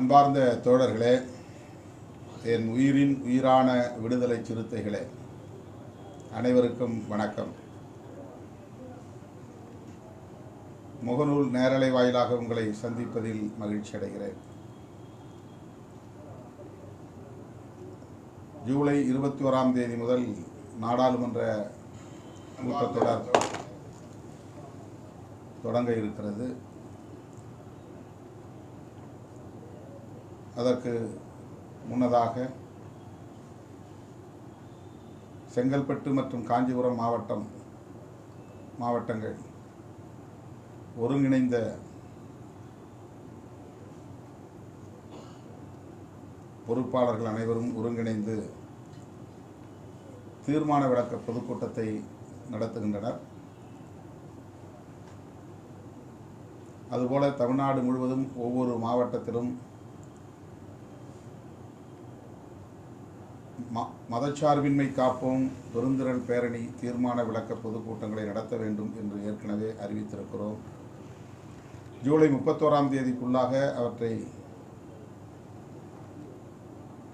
அன்பார்ந்த தோழர்களே என் உயிரின் உயிரான விடுதலை சிறுத்தைகளே அனைவருக்கும் வணக்கம். முகநூல் நேரலை வாயிலாக உங்களை சந்திப்பதில் மகிழ்ச்சி அடைகிறேன். ஜூலை இருபத்தி ஓராம் தேதி முதல் நாடாளுமன்ற கூட்டத்தொடர் தொடங்க இருக்கிறது. அதற்கு முன்னதாக செங்கல்பட்டு மற்றும் காஞ்சிபுரம் மாவட்டம் மாவட்டங்கள் ஒருங்கிணைந்த பொறுப்பாளர்கள் அனைவரும் ஒருங்கிணைந்து தீர்மான விளக்க பொதுக்கூட்டத்தை நடத்துகின்றனர். அதுபோல தமிழ்நாடு முழுவதும் ஒவ்வொரு மாவட்டத்திலும் மதச்சார்பின்மை காப்போம் பெருந்திரள் பேரணி தீர்மான விளக்க பொதுக்கூட்டங்களை நடத்த வேண்டும் என்று ஏற்கனவே அறிவித்திருக்கிறோம். ஜூலை முப்பத்தோராம் தேதிக்குள்ளாக அவற்றை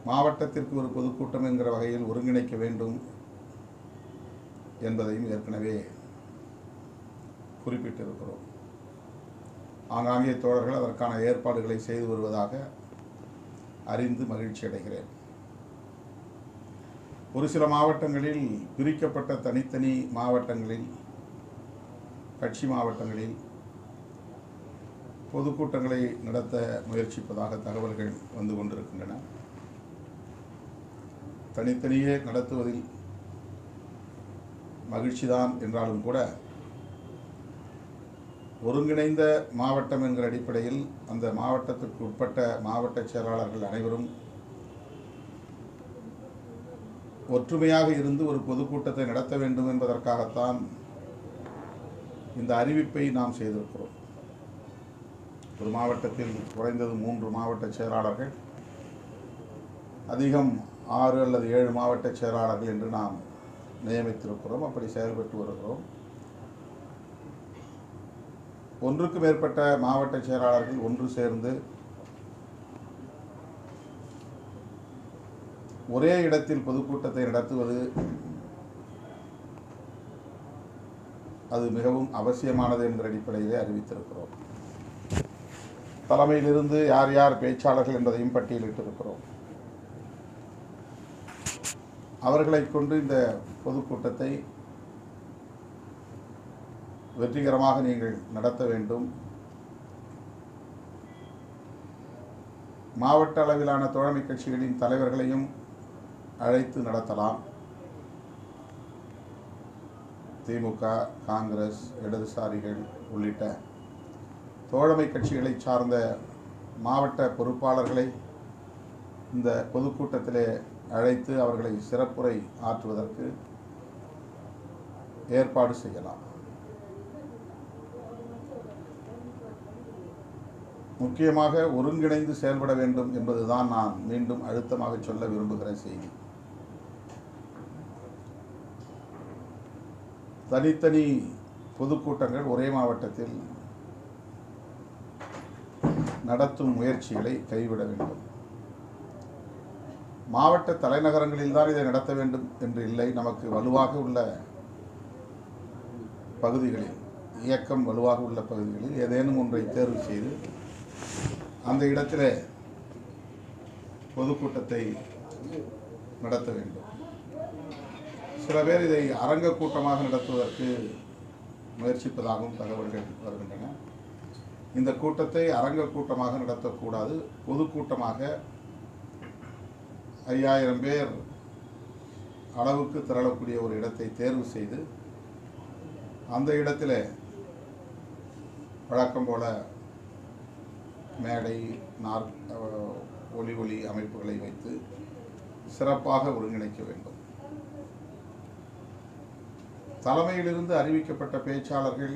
மாவட்டத்திற்கு ஒரு பொதுக்கூட்டம் என்கிற வகையில் ஒருங்கிணைக்க வேண்டும் என்பதையும் ஏற்கனவே குறிப்பிட்டிருக்கிறோம். ஆங்காங்கே தோழர்கள் அதற்கான ஏற்பாடுகளை செய்து வருவதாக அறிந்து மகிழ்ச்சி அடைகிறேன் ஒரு சில மாவட்டங்களில் பிரிக்கப்பட்ட தனித்தனி மாவட்டங்களில் கட்சி மாவட்டங்களில் பொதுக்கூட்டங்களை நடத்த முயற்சிப்பதாக தகவல்கள் வந்து கொண்டிருக்கின்றன. தனித்தனியே நடத்துவதில் மகிழ்ச்சிதான் என்றாலும் கூட ஒருங்கிணைந்த மாவட்டம் என்கிற அடிப்படையில் அந்த மாவட்டத்திற்கு உட்பட்ட மாவட்ட செயலாளர்கள் அனைவரும் ஒற்றுமையாக இருந்து ஒரு பொதுக்கூட்டத்தை நடத்த வேண்டும் என்பதற்காகத்தான் இந்த அறிவிப்பை நாம் செய்திருக்கிறோம். ஒரு மாவட்டத்தில் குறைந்தது மூன்று மாவட்ட செயலாளர்கள் அதிகம் ஆறு அல்லது ஏழு மாவட்ட செயலாளர்கள் என்று நாம் நியமித்திருக்கிறோம். அப்படி செயல்பட்டு வருகிறோம். ஒன்றுக்கு மேற்பட்ட மாவட்ட செயலாளர்கள் ஒன்று சேர்ந்து ஒரே இடத்தில் பொதுக்கூட்டத்தை நடத்துவது அது மிகவும் அவசியமானது என்கிற அடிப்படையிலே அறிவித்திருக்கிறோம். தலைமையிலிருந்து யார் யார் பேச்சாளர்கள் என்பதையும் பட்டியலிட்டிருக்கிறோம். அவர்களை கொண்டு இந்த பொதுக்கூட்டத்தை வெற்றிகரமாக நீங்கள் நடத்த வேண்டும். மாவட்ட அளவிலான தோழமை கட்சிகளின் தலைவர்களையும் அழைத்து நடத்தலாம். திமுக காங்கிரஸ் இடதுசாரிகள் உள்ளிட்ட தோழமை கட்சிகளை சார்ந்த மாவட்ட பொறுப்பாளர்களை இந்த பொதுக்கூட்டத்திலே அழைத்து அவர்களை சிறப்புரை ஆற்றுவதற்கு ஏற்பாடு செய்யலாம். முக்கியமாக ஒருங்கிணைந்து செயல்பட வேண்டும் என்பதுதான் நான் மீண்டும் அழுத்தமாக சொல்ல விரும்புகிற செய்தி. தனித்தனி பொதுக்கூட்டங்கள் ஒரே மாவட்டத்தில் நடத்தும் முயற்சிகளை கைவிட வேண்டும். மாவட்ட தலைநகரங்களில் தான் இதை நடத்த வேண்டும் என்று இல்லை. நமக்கு வலுவாக உள்ள பகுதிகளில் இயக்கம் வலுவாக உள்ள பகுதிகளில் ஏதேனும் ஒன்றை தேர்வு செய்து அந்த இடத்திலே பொதுக்கூட்டத்தை நடத்த வேண்டும். சில பேர் இதை அரங்க கூட்டமாக நடத்துவதற்கு முயற்சிப்பதாகவும் தகவல்கள் வருகின்றன. இந்த கூட்டத்தை அரங்க கூட்டமாக நடத்தக்கூடாது. பொதுக்கூட்டமாக ஐயாயிரம் பேர் அளவுக்கு திரளக்கூடிய ஒரு இடத்தை தேர்வு செய்து அந்த இடத்துல வழக்கம் போல மேடை நாற் ஒளி ஒலி ஒளி அமைப்புகளை வைத்து சிறப்பாக ஒருங்கிணைக்க வேண்டும். தலைமையிலிருந்து அறிவிக்கப்பட்ட பேச்சாளர்கள்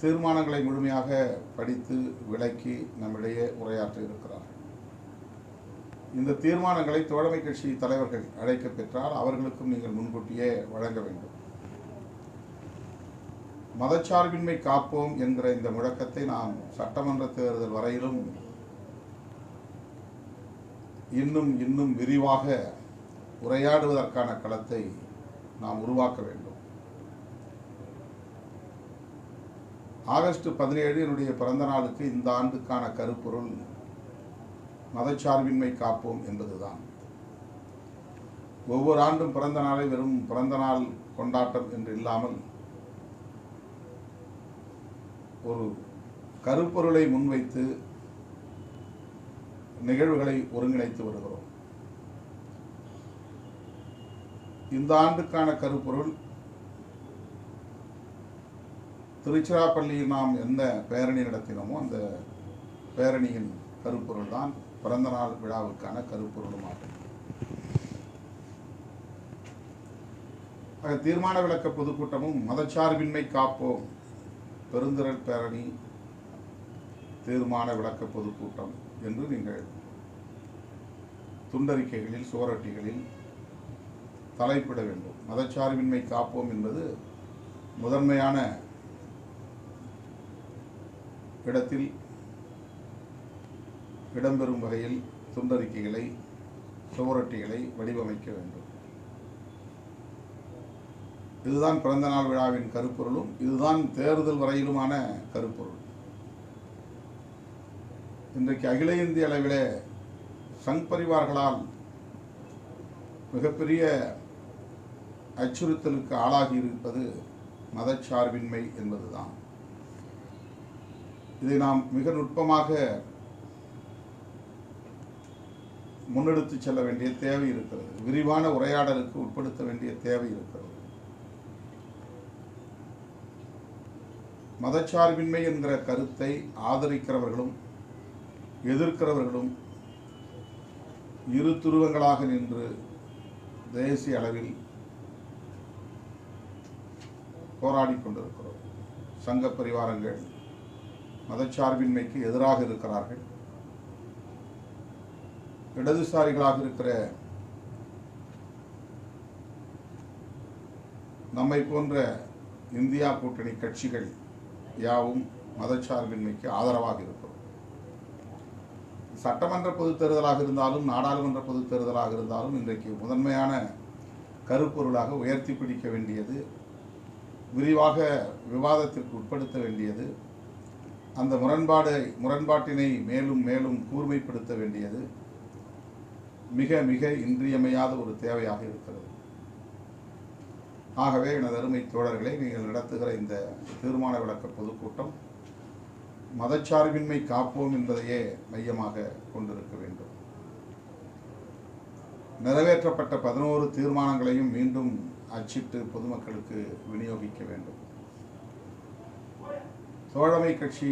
தீர்மானங்களை முழுமையாக படித்து விளக்கி நம்மிடையே உரையாற்ற இருக்கிறார்கள். இந்த தீர்மானங்களை தோழமை கட்சி தலைவர்கள் அழைக்க பெற்றால் அவர்களுக்கும் நீங்கள் முன்கூட்டியே வழங்க வேண்டும். மதச்சார்பின்மை காப்போம் என்கிற இந்த முழக்கத்தை நாம் சட்டமன்ற தேர்தல் வரையிலும் இன்னும் இன்னும் விரிவாக உரையாடுவதற்கான களத்தை நாம் உருவாக்க வேண்டும். ஆகஸ்ட் பதினேழு என்னுடைய பிறந்த நாளுக்கு இந்த ஆண்டுக்கான கருப்பொருள் மதச்சார்பின்மை காப்போம் என்பதுதான். ஒவ்வொரு ஆண்டும் பிறந்த நாளை வெறும் பிறந்த நாள் கொண்டாட்டம் என்று இல்லாமல் ஒரு கருப்பொருளை முன்வைத்து நிகழ்வுகளை ஒருங்கிணைத்து வருகிறோம். இந்த ஆண்டுக்கான கருப்பொருள் திருச்சிராப்பள்ளியில் நாம் எந்த பேரணி நடத்தினோமோ அந்த பேரணியின் கருப்பொருள் தான் பிறந்தநாள் விழாவுக்கான கருப்பொருளும் ஆகும் ஆக தீர்மான விளக்க பொதுக்கூட்டமும் மதச்சார்பின்மை காப்போம். பெருந்திரள் பேரணி தீர்மான விளக்க பொதுக்கூட்டம் என்று நீங்கள் துண்டறிக்கைகளில் சுவரொட்டிகளில் தலைப்பிட வேண்டும். மதச்சார்பின்மை காப்போம் என்பது முதன்மையான இடத்தில் இடம்பெறும் வகையில் துண்டறிக்கைகளை சுவரொட்டிகளை வடிவமைக்க வேண்டும். இதுதான் பிறந்தநாள் விழாவின் கருப்பொருளும் இதுதான் தேர்தல் வரையிலுமான கருப்பொருள். இன்றைக்கு அகில இந்திய அளவிலே சங் பரிவார்களால் மிகப்பெரிய அச்சுறுத்தலுக்கு ஆளாகி இருப்பது மதச்சார்பின்மை என்பதுதான். இதை நாம் மிக நுட்பமாக முன்னெடுத்து செல்ல வேண்டிய தேவை இருக்கிறது. விரிவான உரையாடலுக்கு உட்படுத்த வேண்டிய தேவை இருக்கிறது. மதச்சார்பின்மை என்கிற கருத்தை ஆதரிக்கிறவர்களும் எதிர்க்கிறவர்களும் இரு துருவங்களாக நின்று தேசிய அளவில் போராடி கொண்டிருக்கிறோம். சங்க பரிவாரங்கள் மதச்சார்பின்மைக்கு எதிராக இருக்கிறார்கள். இடதுசாரிகளாக இருக்கிற நம்மை போன்ற இந்தியா கூட்டணி கட்சிகள் யாவும் மதச்சார்பின்மைக்கு ஆதரவாக இருக்கிறோம். சட்டமன்ற பொதுத் தேர்தலாக இருந்தாலும் நாடாளுமன்ற பொதுத் தேர்தலாக இருந்தாலும் இன்றைக்கு முதன்மையான கருப்பொருளாக உயர்த்தி பிடிக்க வேண்டியது விரிவாக விவாதத்திற்கு உட்படுத்த வேண்டியது அந்த முரண்பாடை முரண்பாட்டினை மேலும் மேலும் கூர்மைப்படுத்த வேண்டியது மிக மிக இன்றியமையாத ஒரு தேவையாக இருக்கிறது. ஆகவே எனது அருமை தோழர்களை நீங்கள் நடத்துகிற இந்த தீர்மான விளக்க பொதுக்கூட்டம் மதச்சார்பின்மை காப்போம் என்பதையே மையமாக கொண்டிருக்க வேண்டும். நிறைவேற்றப்பட்ட பதினோரு தீர்மானங்களையும் மீண்டும் அச்சிட்டு பொதுமக்களுக்கு விநியோகிக்க வேண்டும். தோழமை கட்சி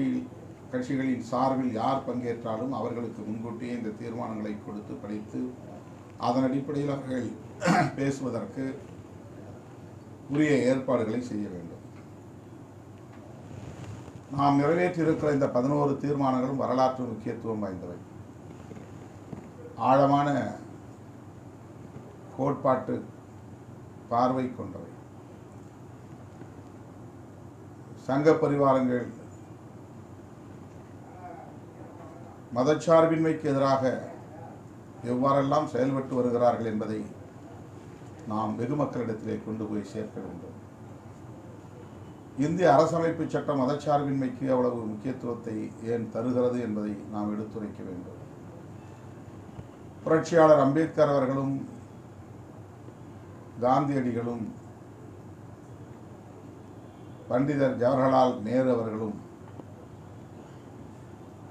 கட்சிகளின் சார்பில் யார் பங்கேற்றாலும் அவர்களுக்கு முன்கூட்டியே இந்த தீர்மானங்களை கொடுத்து படித்து அதன் அடிப்படையில் அவர்கள் பேசுவதற்கு உரிய ஏற்பாடுகளை செய்ய வேண்டும். நாம் நிறைவேற்றியிருக்கிற இந்த பதினோரு தீர்மானங்களும் வரலாற்று முக்கியத்துவம் வாய்ந்தவை. ஆழமான கோட்பாட்டு பார்வை கொண்டவை சங்க பரிவாரங்கள் மதச்சார்பின்மைக்கு எதிராக எவ்வாறெல்லாம் செயல்பட்டு வருகிறார்கள் என்பதை நாம் வெகு மக்களிடத்திலே கொண்டு போய் சேர்க்க வேண்டும். இந்திய அரசமைப்பு சட்டம் மதச்சார்பின்மைக்கு அவ்வளவு முக்கியத்துவத்தை ஏன் தருகிறது என்பதை நாம் எடுத்துரைக்க வேண்டும். புரட்சியாளர் அம்பேத்கர் அவர்களும் காந்தியடிகளும் பண்டிதர் ஜவஹர்லால் நேரு அவர்களும்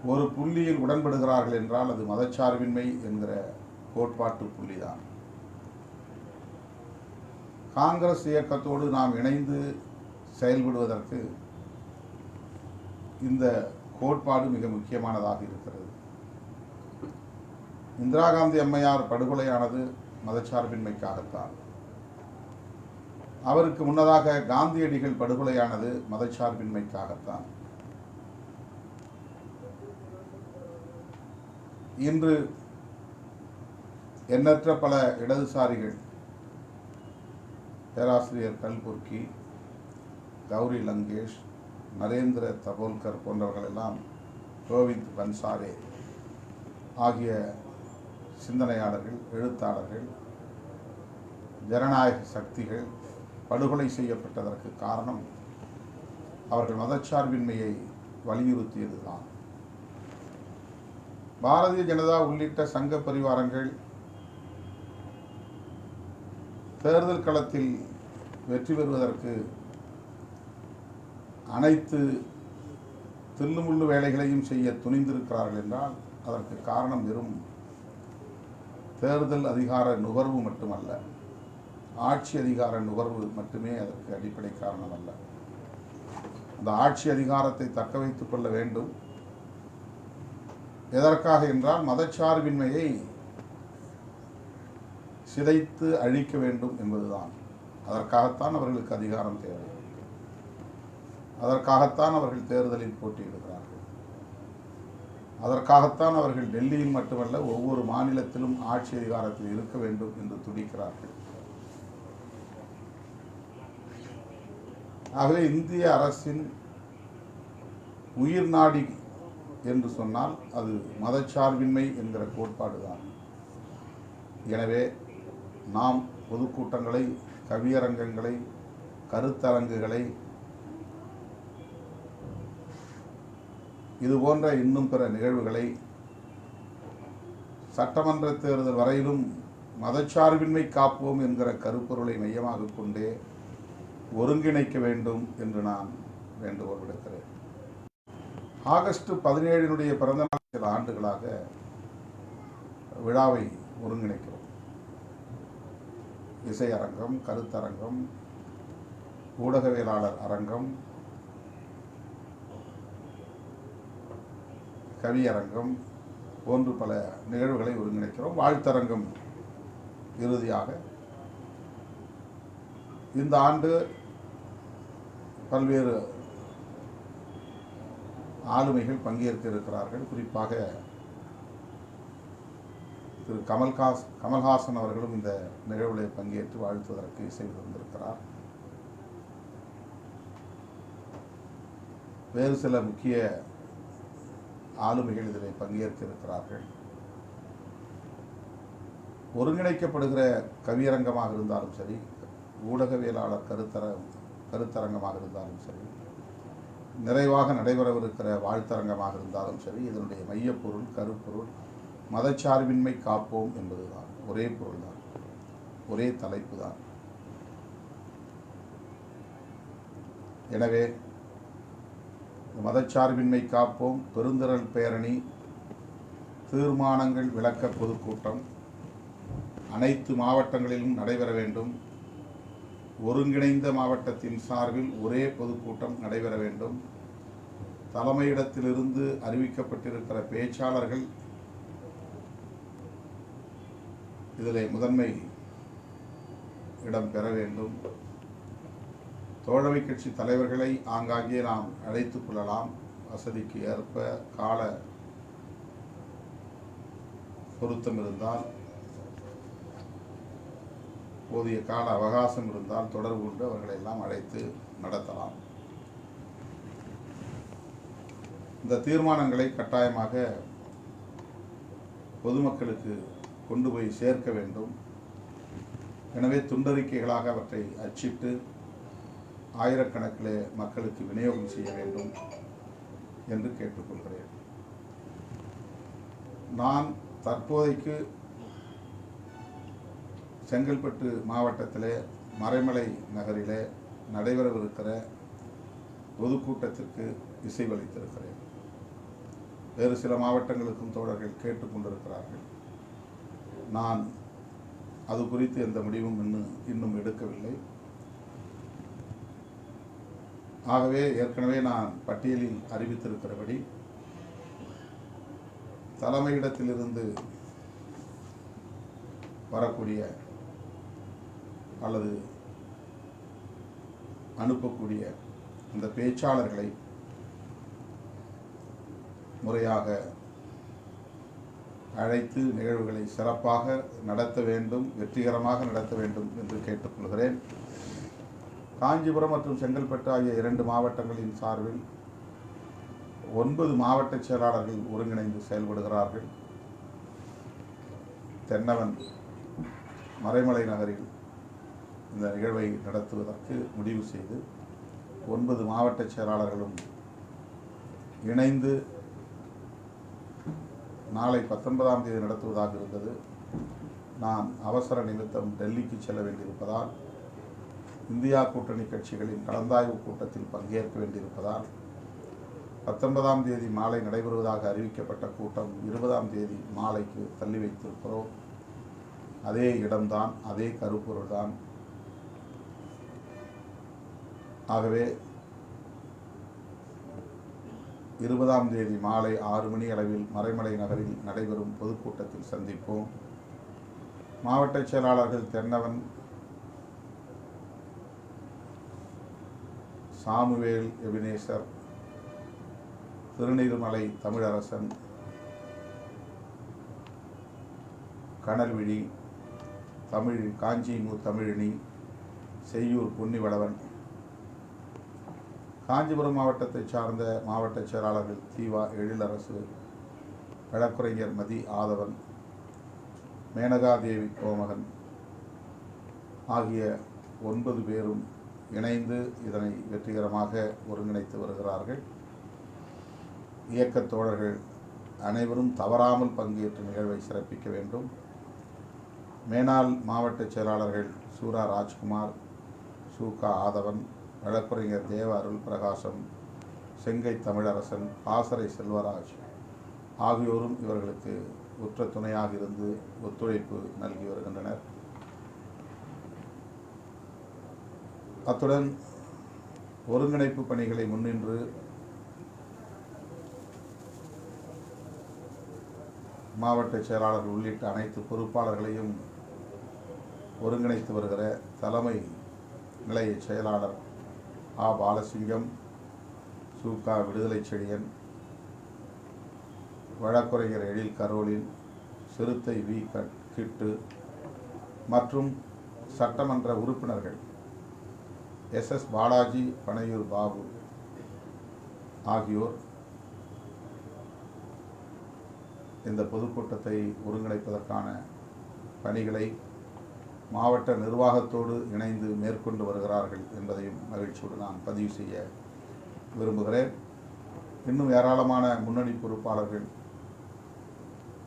ஒரு புள்ளியில் உடன்படுகிறார்கள் என்றால் அது மதச்சார்பின்மை என்கிற கோட்பாட்டு புள்ளிதான். காங்கிரஸ் இயக்கத்தோடு நாம் இணைந்து செயல்படுவதற்கு இந்த கோட்பாடு மிக முக்கியமானதாக இருக்கிறது. இந்திரா காந்தி அம்மையார் படுகொலையானது மதச்சார்பின்மைக்காகத்தான். அவருக்கு முன்னதாக காந்தியடிகள் படுகொலையானது மதச்சார்பின்மைக்காகத்தான். இன்று எண்ணற்ற பல இடதுசாரிகள் பேராசிரியர் கல்புர்கி கௌரி லங்கேஷ் நரேந்திர தபோல்கர் போன்றவர்கள் எல்லாம் கோவிந்த் பன்சாரே ஆகிய சிந்தனையாளர்கள் எழுத்தாளர்கள் ஜனநாயக சக்திகள் படுகொலை செய்யப்பட்டதற்கு காரணம் அவர்கள் மதச்சார்பின்மையை வலியுறுத்தியதுதான். பாரதிய ஜனதா உள்ளிட்ட சங்க பரிவாரங்கள் தேர்தல் களத்தில் வெற்றி பெறுவதற்கு அனைத்து தில்லுமுள்ளு வேலைகளையும் செய்ய துணிந்திருக்கிறார்கள் என்றால் அதற்கு காரணம் வெறும் தேர்தல் அதிகார நுகர்வு மட்டுமல்ல. ஆட்சி அதிகார நுகர்வு மட்டுமே அதற்கு அடிப்படை காரணம் அல்ல அந்த ஆட்சி அதிகாரத்தை தக்க வைத்துக் கொள்ள வேண்டும். எதற்காக என்றால் மதச்சார்பின்மையை சிதைத்து அழிக்க வேண்டும் என்பதுதான். அதற்காகத்தான் அவர்களுக்கு அதிகாரம் தேவை. அதற்காகத்தான் அவர்கள் தேர்தலில் போட்டியிடுகிறார்கள். அதற்காகத்தான் அவர்கள் டெல்லியில் மட்டுமல்ல ஒவ்வொரு மாநிலத்திலும் ஆட்சி அதிகாரத்தில் இருக்க வேண்டும் என்று துடிக்கிறார்கள். ஆகவே இந்திய அரசின் உயிர் நாடி என்று சொன்னால் அது மதச்சார்பின்மை என்கிற கோட்பாடு தான் எனவே நாம் பொதுக்கூட்டங்களை கவியரங்கங்களை கருத்தரங்குகளை இது போன்ற இன்னும் பிற நிகழ்வுகளை சட்டமன்ற தேர்தல் வரையிலும் மதச்சார்பின்மை காப்போம் என்கிற கருப்பொருளை மையமாக கொண்டே ஒருங்கிணைக்க வேண்டும் என்று நான் வேண்டுகோள் விடுக்கிறேன் ஆகஸ்ட் பதினேழினுடைய பிறந்த நாள் சில ஆண்டுகளாக விழாவை ஒருங்கிணைக்கிறோம். இசையரங்கம் கருத்தரங்கம் ஊடகவியலாளர் அரங்கம் கவியரங்கம் போன்று பல நிகழ்வுகளை ஒருங்கிணைக்கிறோம். வாழ்த்தரங்கம் இறுதியாக இந்த ஆண்டு பல்வேறு ஆளுமைகள் பங்கேற்க இருக்கிறார்கள் குறிப்பாக திரு கமல்ஹாஸ் கமல்ஹாசன் அவர்களும் இந்த நிகழ்வில் பங்கேற்று வாழ்த்துவதற்கு இசை வந்திருக்கிறார் வேறு சில முக்கிய ஆளுமைகள் இதில் பங்கேற்க இருக்கிறார்கள் ஒருங்கிணைக்கப்படுகிற கவியரங்கமாக இருந்தாலும் சரி ஊடகவியலாளர் கருத்தர கருத்தரங்கமாக இருந்தாலும் சரி நிறைவாக நடைபெறவிருக்கிற வாழ்த்தரங்கமாக இருந்தாலும் சரி இதனுடைய மையப்பொருள் கருப்பொருள் மதச்சார்பின்மை காப்போம் என்பதுதான். ஒரே பொருள் தான் ஒரே தலைப்பு தான் எனவே மதச்சார்பின்மை காப்போம் பெருந்திரள் பேரணி தீர்மானங்கள் விளக்க பொதுக்கூட்டம் அனைத்து மாவட்டங்களிலும் நடைபெற வேண்டும். ஒருங்கிணைந்த மாவட்டத்தின் சார்பில் ஒரே பொதுக்கூட்டம் நடைபெற வேண்டும். தலைமையிடத்திலிருந்து அறிவிக்கப்பட்டிருக்கிற பேச்சாளர்கள் இதில் முதன்மை இடம் பெற வேண்டும். தோழமை கட்சி தலைவர்களை ஆங்காங்கே நாம் அழைத்துக் கொள்ளலாம். வசதிக்கு ஏற்ப கால பொருத்தம் இருந்தால் போதிய கால அவகாசம் இருந்தால் தொடர்பு கொண்டு அவர்களை எல்லாம் அழைத்து நடத்தலாம். இந்த தீர்மானங்களை கட்டாயமாக பொதுமக்களுக்கு கொண்டு போய் சேர்க்க வேண்டும். எனவே துண்டறிக்கைகளாக அவற்றை அச்சிட்டு ஆயிரக்கணக்கிலே மக்களுக்கு விநியோகம் செய்ய வேண்டும் என்று கேட்டுக்கொள்கிறேன். நான் தற்போதைக்கு செங்கல்பட்டு மாவட்டத்திலே மறைமலை நகரிலே நடைபெறவிருக்கிற பொதுக்கூட்டத்திற்கு இசைவளித்திருக்கிறேன் வேறு சில மாவட்டங்களுக்கும் தோழர்கள் கேட்டுக்கொண்டிருக்கிறார்கள் நான் அது குறித்து எந்த முடிவும் இன்னும் இன்னும் எடுக்கவில்லை. ஆகவே ஏற்கனவே நான் பட்டியலில் அறிவித்திருக்கிறபடி தலைமையிடத்திலிருந்து வரக்கூடிய அல்லது அனுப்பக்கூடிய அந்த பேச்சாளர்களை முறையாக அழைத்து நிகழ்வுகளை சிறப்பாக நடத்த வேண்டும் வெற்றிகரமாக நடத்த வேண்டும் என்று கேட்டுக்கொள்கிறேன். காஞ்சிபுரம் மற்றும் செங்கல்பட்டு ஆகிய இரண்டு மாவட்டங்களின் சார்பில் ஒன்பது மாவட்ட செயலாளர்கள் ஒருங்கிணைந்து செயல்படுகிறார்கள். தென்னவன் மறைமலை நகரில் இந்த நிகழ்வை நடத்துவதற்கு முடிவு செய்து ஒன்பது மாவட்ட செயலாளர்களும் இணைந்து நாளை பத்தொன்பதாம் தேதி நடத்துவதாக இருந்தது. நான் அவசர நிமித்தம் டெல்லிக்கு செல்ல வேண்டியிருப்பதால் இந்தியா கூட்டணி கட்சிகளின் கலந்தாய்வு கூட்டத்தில் பங்கேற்க வேண்டியிருப்பதால் பத்தொன்பதாம் தேதி மாலை நடைபெறுவதாக அறிவிக்கப்பட்ட கூட்டம் இருபதாம் தேதி மாலைக்கு தள்ளி வைத்திருக்கிறோம். அதே இடம்தான் அதே கருப்பொருள்தான். ஆகவே இருபதாம் தேதி மாலை ஆறு மணி அளவில் மறைமலை நகரில் நடைபெறும் பொதுக்கூட்டத்தில் சந்திப்போம். மாவட்ட செயலாளர்கள் தென்னவன் சாமுவேல் எபினேசர் திருநீர்மலை தமிழரசன் கனல்விழி தமிழ் காஞ்சிமு தமிழினி செய்யூர் பொன்னிவளவன் காஞ்சிபுரம் மாவட்டத்தைச் சார்ந்த மாவட்ட செயலாளர்கள் தீவா எழிலரசு வழக்குரைஞர் மதி ஆதவன் மேனகாதேவி கோமகன் ஆகிய ஒன்பது பேரும் இணைந்து இதனை வெற்றிகரமாக ஒருங்கிணைத்து வருகிறார்கள். இயக்கத் தோழர்கள் அனைவரும் தவறாமல் பங்கேற்று நிகழ்வை சிறப்பிக்க வேண்டும். மேனாள் மாவட்ட செயலாளர்கள் சூரா ராஜ்குமார் சூகா ஆதவன் வழக்குரைஞர் தேவ அருள் பிரகாசம் செங்கை தமிழரசன் பாசறை செல்வராஜ் ஆகியோரும் இவர்களுக்கு உற்ற துணையாக இருந்து ஒத்துழைப்பு நல்கி வருகின்றனர். அத்துடன் ஒருங்கிணைப்பு பணிகளை முன்னின்று மாவட்ட செயலாளர்கள் உள்ளிட்ட அனைத்து பொறுப்பாளர்களையும் ஒருங்கிணைத்து வருகிற தலைமை நிலைய செயலாளர் ஆ பாலசிங்கம் சூக்கா விடுதலை செழியன் வழக்குரைஞர் எழில் கரோலின் சிறுத்தை வி. கட் கிட்டு மற்றும் சட்டமன்ற உறுப்பினர்கள் எஸ். எஸ். பாலாஜி பனையூர் பாபு ஆகியோர் இந்த பொதுக்கூட்டத்தை ஒருங்கிணைப்பதற்கான பணிகளை மாவட்ட நிர்வாகத்தோடு இணைந்து மேற்கொண்டு வருகிறார்கள் என்பதையும் மகிழ்ச்சியோடு நான் பதிவு செய்ய விரும்புகிறேன். இன்னும் ஏராளமான முன்னணி பொறுப்பாளர்கள்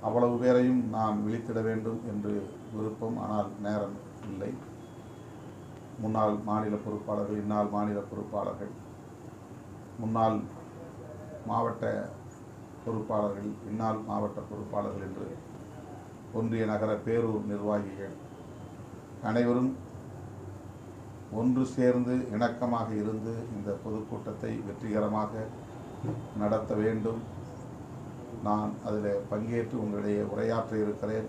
அவ்வளவு பேரையும் நான் விழித்திட வேண்டும் என்று விருப்பம் ஆனால் நேரம் இல்லை. முன்னாள் மாநில பொறுப்பாளர்கள் இந்நாள் மாநில பொறுப்பாளர்கள் முன்னாள் மாவட்ட பொறுப்பாளர்கள் இந்நாள் மாவட்ட பொறுப்பாளர்கள் என்று ஒன்றிய நகர பேரூர் நிர்வாகிகள் அனைவரும் ஒன்று சேர்ந்து இணக்கமாக இருந்து இந்த பொதுக்கூட்டத்தை வெற்றிகரமாக நடத்த வேண்டும். நான் அதில் பங்கேற்று உங்களிடையே உரையாற்ற இருக்கிறேன்.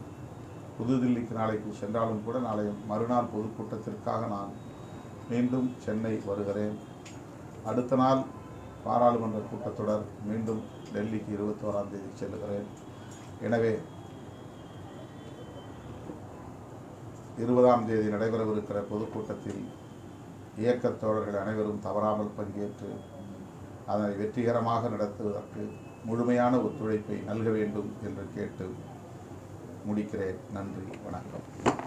புதுதில்லிக்கு நாளைக்கு சென்றாலும் கூட நாளை மறுநாள் பொதுக்கூட்டத்திற்காக நான் மீண்டும் சென்னை வருகிறேன். அடுத்த நாள் பாராளுமன்ற கூட்டத்தொடர் மீண்டும் டெல்லிக்கு இருபத்தோராம் தேதி செல்கிறேன் எனவே இருபதாம் தேதி நடைபெறவிருக்கிற பொதுக்கூட்டத்தில் இயக்கத் தோழர்கள் அனைவரும் தவறாமல் பங்கேற்று அதனை வெற்றிகரமாக நடத்துவதற்கு முழுமையான ஒத்துழைப்பை நல்க வேண்டும் என்று கேட்டு முடிக்கிறேன். நன்றி வணக்கம்.